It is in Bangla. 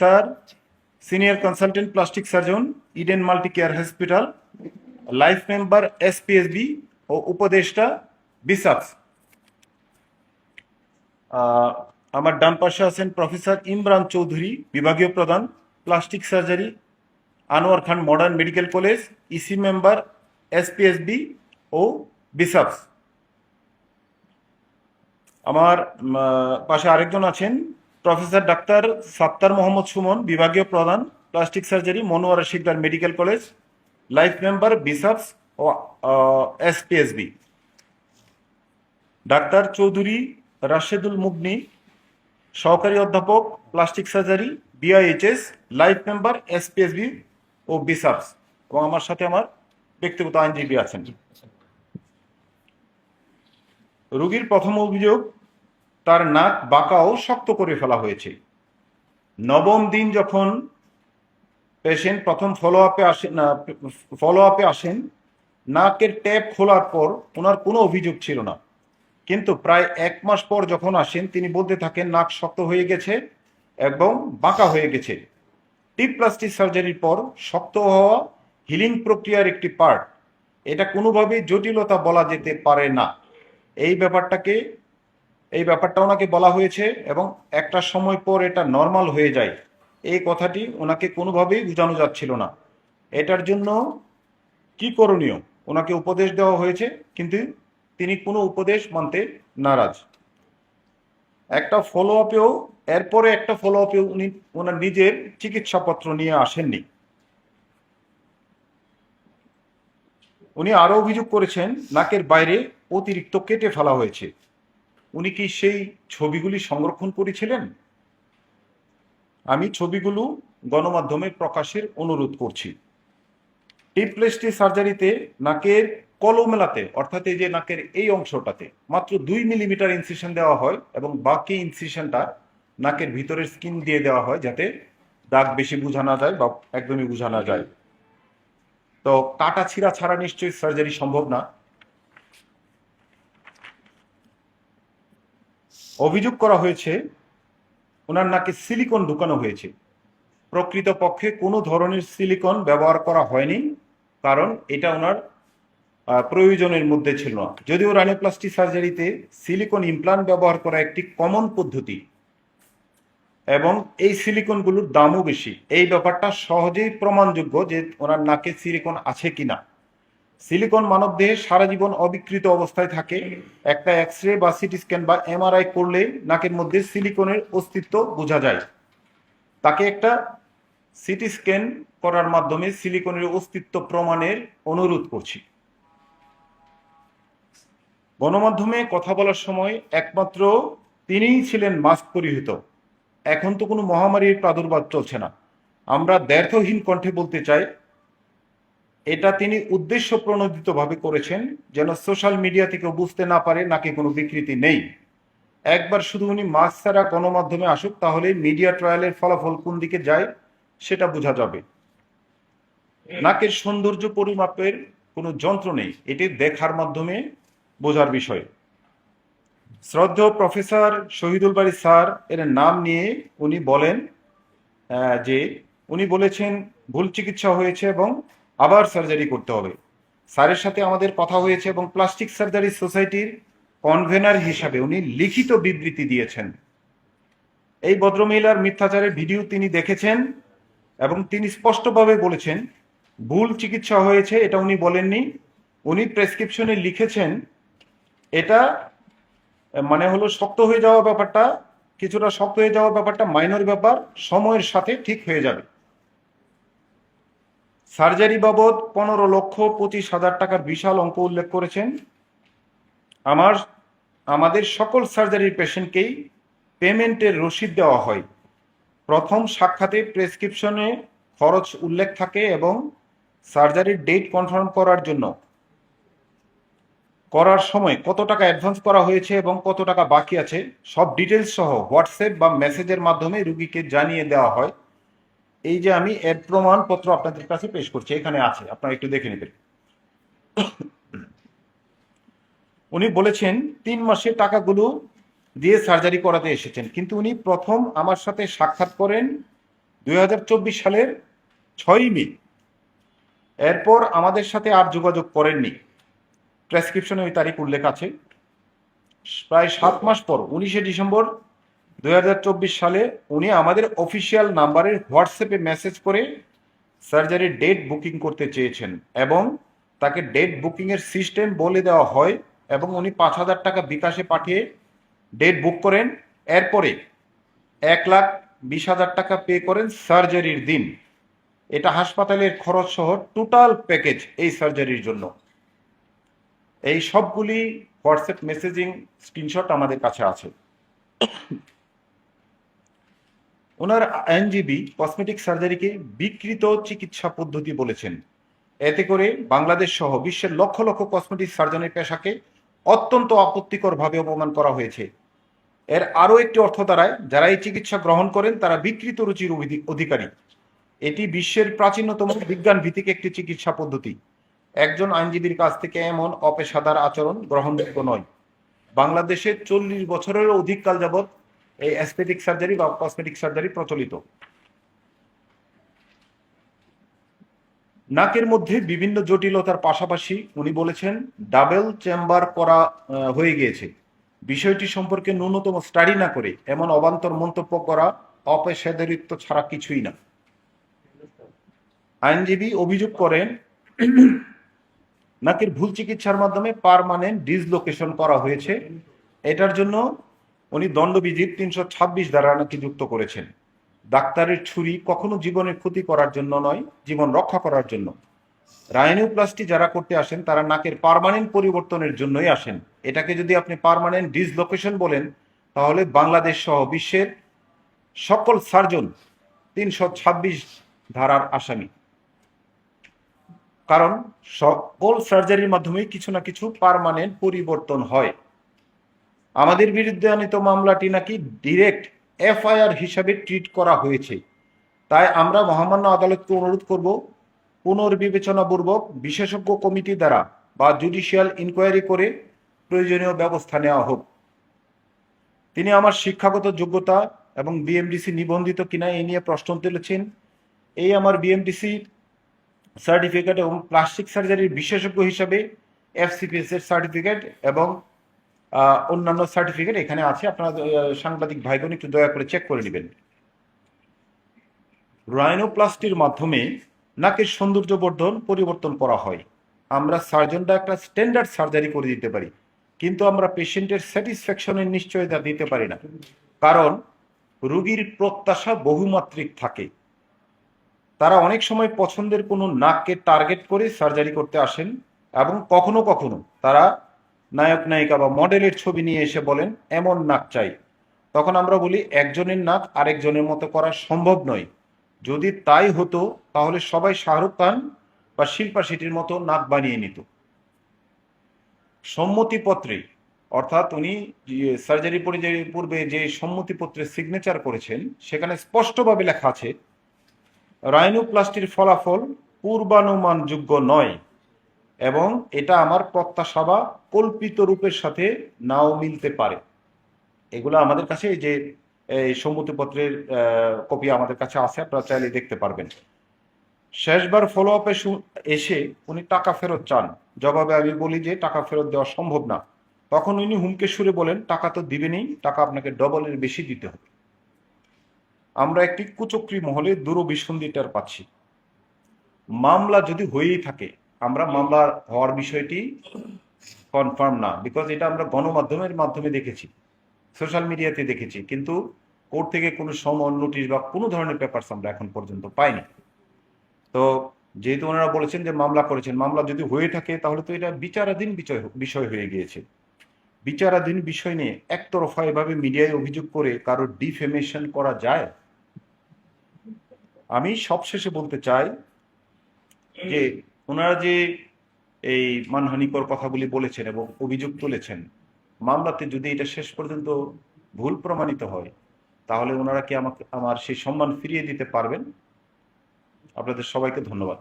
Sir, senior consultant plastic surgeon, Eden multi care hospital, life member SPSB ও উপদেষ্টা বিসাপস আমার ডান পাশে আছেন প্রফেসর ইমরান চৌধুরী, বিভাগীয় প্রধান, plastic surgery, Anwar Khan modern medical college, EC member, SPSB ও বিসাপস আমার পাশে আরেকজন আছেন প্রফেসর ডাক্তার সাত্তার মোহাম্মদ সুমন, বিভাগীয় প্রধান, plastic surgery, Monowara Sikder medical college, life member, বিসাপস ও এসপিএসবি। ডাক্তার চৌধুরী রাশেদুল মুগনি, সহকারী অধ্যাপক, plastic surgery, BIHS, life member, SPSB ও বিসাপস। এবং আমার সাথে আমার ব্যক্তিগত আইনজীবী আছেন। রোগীর প্রথম অভিযোগ তার নাক বাঁকাও শক্ত করে ফেলা হয়েছে। নবম দিন যখন পেশেন্ট প্রথম ফলো আপে আসেন ফলো আপে আসেন, নাকের ট্যাপ খোলার পর ওনার কোনো অভিযোগ ছিল না। কিন্তু প্রায় এক মাস পর যখন আসেন, তিনি বলতে থাকেন, নাক শক্ত হয়ে গেছে এবং বাঁকা হয়ে গেছে। টিপ প্লাস্টিক সার্জারির পর শক্ত হওয়া হিলিং প্রক্রিয়ার একটি পার্ট এটা কোনোভাবেই জটিলতা বলা যেতে পারে না। এই ব্যাপারটাকে এই ব্যাপারটা ওনাকে বলা হয়েছে এবং একটা সময় পর এটা নর্মাল হয়ে যায়। এই কথাটি ওনাকে কোনোভাবেই বোঝানো যাচ্ছিল না। এটার জন্য কি করণীয়? ওনাকে উপদেশ দেওয়া হয়েছে, কিন্তু তিনি কোনো উপদেশ মানতে নারাজ। একটা ফলো আপেও এরপরে একটা ফলো আপে উনি ওনার নিজের চিকিৎসাপত্র নিয়ে আসেননি। উনি আরও অভিযোগ করেছেন, নাকের বাইরে অতিরিক্ত কেটে ফেলা হয়েছে। উনি কি সেই ছবিগুলি সংরক্ষণ করেছিলেন? আমি ছবিগুলো গণমাধ্যমে প্রকাশের অনুরোধ করছি। টিপলেস্টি সার্জারিতে নাকের কলমেলাতে, অর্থাৎ এই যে নাকের এই অংশটাতে, মাত্র দুই মিলিমিটার ইনসিশন দেওয়া হয় এবং বাকি ইনসিশনটা নাকের ভিতরের স্কিন দিয়ে দেওয়া হয় যাতে দাগ বেশি বোঝা না যায় বা একদমই বোঝা না যায়। তো কাটা ছিঁড়া ছাড়া নিশ্চয়ই সার্জারি সম্ভব না। অভিযোগ করা হয়েছে, ওনার নাকে সিলিকন ঢুকানো হয়েছে। প্রকৃতপক্ষে কোনো ধরনের সিলিকন ব্যবহার করা হয়নি, কারণ এটা ওনার প্রয়োজনের মধ্যে ছিল না। যদিও রানিপ্লাস্টি সার্জারিতে সিলিকন ইমপ্লান্ট ব্যবহার করা একটি কমন পদ্ধতি, এবং এই সিলিকনগুলোর দামও বেশি। এই ব্যাপারটা সহজেই প্রমাণযোগ্য যে ওনার নাকে সিলিকন আছে কিনা। সিলিকন মানবদেহে সারা জীবন অবিকৃত অবস্থায় থাকে। একটা এক্স রে বা সিটি স্ক্যান বা এমআরআই করলে নাকের মধ্যে সিলিকনের অস্তিত্ব বোঝা যায়। তাকে একটা সিটি স্ক্যান করার মাধ্যমে সিলিকনের অস্তিত্ব প্রমাণের অনুরোধ করছি। গণমাধ্যমে কথা বলার সময় একমাত্র তিনিই ছিলেন মাস্ক পরিহিত। এখন তো কোনো মহামারীর প্রাদুর্ভাব চলছে না। আমরা দ্ব্যর্থহীন কণ্ঠে বলতে চাই এটা তিনি উদ্দেশ্য প্রণোদিতভাবে করেছেন যেন সোশ্যাল মিডিয়া থেকে বুঝতে না পারে নাকি কোনো বিকৃতি নেই। একবার শুধু উনি মাস্ক ছাড়া গণমাধ্যমে আসুক, তাহলে মিডিয়া ট্রায়ালের ফলাফল কোন দিকে যায় সেটা বোঝা যাবে। নাকের সৌন্দর্য পরিমাপের কোনো যন্ত্র নেই, এটি দেখার মাধ্যমে বোঝার বিষয়। শ্রদ্ধেয় প্রফেসর শহীদুল বাড়ি স্যার এর নাম নিয়ে উনি বলেন যে উনি বলেছেন, ভুল চিকিৎসা হয়েছে এবং আবার সার্জারি করতে হবে। স্যারের সাথে আমাদের কথা হয়েছে এবং প্লাস্টিক সার্জারি সোসাইটির কনভেনার হিসাবে উনি লিখিত বিবৃতি দিয়েছেন। এই ভদ্রমহিলার মিথ্যাচারের ভিডিও তিনি দেখেছেন এবং তিনি স্পষ্টভাবে বলেছেন, ভুল চিকিৎসা হয়েছে, এটা উনি বলেননি। উনি প্রেসক্রিপশনে লিখেছেন, এটা মানে হলো শক্ত হয়ে যাওয়া ব্যাপারটা, কিছুটা শক্ত হয়ে যাওয়া ব্যাপারটা মাইনর ব্যাপার, সময়ের সাথে ঠিক হয়ে যাবে। সার্জারি বাবদ পনেরো লক্ষ পঁচিশ হাজার টাকার বিশাল অঙ্ক উল্লেখ করেছেন। আমার, আমাদের সকল সার্জারির পেশেন্টকেই পেমেন্টের রসিদ দেওয়া হয়। প্রথম সাক্ষাতে প্রেসক্রিপশনে খরচ উল্লেখ থাকে এবং সার্জারির ডেট কনফার্ম করার জন্য। করার সময় কত টাকা অ্যাডভান্স করা হয়েছে এবং কত টাকা বাকি আছে, সব ডিটেলস সহ হোয়াটসঅ্যাপ বা মেসেজের মাধ্যমে রুগীকে জানিয়ে দেওয়া হয়। এই যে আমি এর প্রমাণপত্র আপনাদের কাছে পেশ করছি, এখানে আছে, আপনারা একটু দেখে নেবেন। উনি বলেছেন, তিন মাসে টাকাগুলো দিয়ে সার্জারি করাতে এসেছেন, কিন্তু উনি প্রথম আমার সাথে সাক্ষাৎ করেন দুই হাজার চব্বিশ সালের ছয়ই মে। এরপর আমাদের সাথে আর যোগাযোগ করেননি। প্রেসক্রিপশনে ওই তারিখ উল্লেখ আছে। প্রায় সাত মাস পর, উনিশে ডিসেম্বর দুই হাজার চব্বিশ সালে উনি আমাদের অফিসিয়াল নাম্বারের হোয়াটসঅ্যাপে মেসেজ করে সার্জারির ডেট বুকিং করতে চেয়েছেন এবং তাকে ডেট বুকিংয়ের সিস্টেম বলে দেওয়া হয় এবং উনি পাঁচ হাজার টাকা বিকাশে পাঠিয়ে ডেট বুক করেন। এরপরে এক লাখ বিশ হাজার টাকা পে করেন সার্জারির দিন। এটা হাসপাতালের খরচ সহ টোটাল প্যাকেজ এই সার্জারির জন্য। এই সবগুলি হোয়াটসঅ্যাপ মেসেজিং স্ক্রিনশট আমাদের কাছে আছে। ওনার আইনজীবী কসমেটিক সার্জারিকে বিকৃত চিকিৎসা পদ্ধতি বলেছেন। এতে করে বাংলাদেশ সহ বিশ্বের লক্ষ লক্ষ কসমেটিক সার্জনের পেশাকে অত্যন্ত আপত্তিকরভাবে অপমান করা হয়েছে। এর আরও একটি অর্থ দ্বারায় যারা এই চিকিৎসা গ্রহণ করেন তারা বিকৃত রুচির অধি- অধিকারী। এটি বিশ্বের প্রাচীনতম বিজ্ঞান ভিত্তিক একটি চিকিৎসা পদ্ধতি। একজন আইনজীবীর কাছ থেকে এমন অপেশাদার আচরণ গ্রহণযোগ্য নয়। বাংলাদেশে চল্লিশ বছরেরও অধিক কাল যাবৎ এই অ্যাসথেটিক সার্জারি বা কসমেটিক সার্জারি প্রচলিত। নাকের মধ্যে বিভিন্ন জটিলতার পাশাপাশি উনি বলেছেন ডাবল চেম্বার করা হয়ে গিয়েছে। বিষয়টি সম্পর্কে ন্যূনতম স্টাডি না করে এমন অবান্তর মন্তব্য করা অপেশাদারিত্ব ছাড়া কিছুই না। আইনজীবী অভিযোগ করেন, নাকের ভুল চিকিৎসার মাধ্যমে পারমানেন্ট ডিসলোকেশন করা হয়েছে। এটার জন্য উনি দণ্ডবিধির তিনশো ছাব্বিশ দ্বারা নাকি যুক্ত করেছেন। ডাক্তারের ছুরি কখনো জীবনের ক্ষতি করার জন্য নয়, জীবন রক্ষা করার জন্য। রাইনোপ্লাস্টি যারা করতে আসেন, তারা নাকের পারমানেন্ট পরিবর্তনের জন্যই আসেন। এটাকে যদি আপনি পার্মানেন্ট ডিসলোকেশন বলেন, তাহলে বাংলাদেশ সহ বিশ্বের সকল সার্জন তিনশো ছাব্বিশ ধারার আসামি। কারণ সকল সার্জারির মাধ্যমে কিছু না কিছু পারমানেন্ট পরিবর্তন হয়। আমাদের বিরুদ্ধে আনিত মামলাটি নাকি ডিরেক্ট এফআইআর হিসাবে ট্রিট করা হয়েছে। তাই আমরা মহামান্য আদালতকে অনুরোধ করব, পুনর্বিবেচনাপূর্বক বিশেষজ্ঞ কমিটি দ্বারা বা জুডিশিয়াল ইনকোয়ারি করে প্রয়োজনীয় ব্যবস্থা নেওয়া হোক। তিনি আমার শিক্ষাগত যোগ্যতা এবং বিএমডিসি নিবন্ধিত কিনা এই নিয়ে প্রশ্ন তুলেছেন। এই আমার বিএমডিসি সার্টিফিকেট এবং প্লাস্টিক সার্জারির বিশেষজ্ঞ হিসাবে এফসিপিএস এর সার্টিফিকেট এবং অন্যান্য সার্টিফিকেট এখানে আছে। আপনারা সাংবাদিক ভাইগণ একটু দয়া করে চেক করে নেবেন। রাইনোপ্লাস্টির মাধ্যমে নাকের সৌন্দর্য বর্ধন পরিবর্তন করা হয়। আমরা সার্জনরা একটা স্ট্যান্ডার্ড সার্জারি করে দিতে পারি। কিন্তু আমরা পেশেন্টের স্যাটিসফ্যাকশনের নিশ্চয়তা দিতে পারি না। কারণ, রোগীর প্রত্যাশা বহুমাত্রিক থাকে। তারা অনেক সময় পছন্দের কোনো নাককে টার্গেট করে সার্জারি করতে আসেন এবং কখনো কখনো তারা নায়ক নায়িকা বা মডেলের ছবি নিয়ে এসে বলেন, এমন নাক চাই। তখন আমরা বলি, একজনের নাক আরেকজনের মতো করা সম্ভব নয়। যদি তাই হতো, তাহলে সবাই শাহরুখ খান বা শিল্পা শেঠির মতো নাক বানিয়ে নিত। সম্মতিপত্রে, অর্থাৎ উনি সার্জারি পূর্বে যে সম্মতিপত্রে সিগনেচার করেছেন, সেখানে স্পষ্টভাবে লেখা আছে, রাইনোপ্লাস্টির ফলাফল পূর্বানুমানযোগ্য নয়। এবং এটা আমার প্রত্যাশা বা কল্পিত রূপের সাথে নাও মিলতে পারে। এগুলো আমাদের কাছে যে, এই সম্মতিপত্রের কপি আমাদের কাছে আছে, আপনারা চাইলে দেখতে পারবেন। শেষবার ফলো আপে এসে উনি টাকা ফেরত চান। জবাবে আমি বলি যে, টাকা ফেরত দেওয়া সম্ভব না। তখন উনি হুমকে সুরে বলেন, টাকা তো দিবেনই, টাকা আপনাকে ডবলের বেশি দিতে হবে। আমরা একটি কুচক্রি মহলে দূরভিসন্ধি টের পাচ্ছি। মামলা যদি হয়েই থাকে আমরা মামলা হওয়ার বিষয়টি কনফার্ম না বিকজ এটা আমরা গণমাধ্যমের মাধ্যমে দেখেছি সোশ্যাল মিডিয়াতে দেখেছি, কিন্তু কোর্ট থেকে কোনো সমন, নোটিশ বা কোনো ধরনের পেপারস আমরা এখন পর্যন্ত পাইনি। তো যেহেতু ওনারা বলেছেন যে মামলা করেছেন, মামলা যদি হয়ে থাকে, তাহলে তো এটা বিচারাধীন বিষয় বিষয় হয়ে গিয়েছে। বিচারাধীন বিষয় নিয়ে একতরফা এভাবে মিডিয়ায় অভিযোগ করে কারও ডিফেমেশন করা যায়? আমি সবশেষে বলতে চাই যে ওনারা যে এই মানহানিকর কথাগুলি বলেছেন এবং অভিযোগ তুলেছেন, মামলাতে যদি এটা শেষ পর্যন্ত ভুল প্রমাণিত হয়, তাহলে ওনারা কি আমাকে, আমার সেই সম্মান ফিরিয়ে দিতে পারবেন? আপনাদের সবাইকে ধন্যবাদ।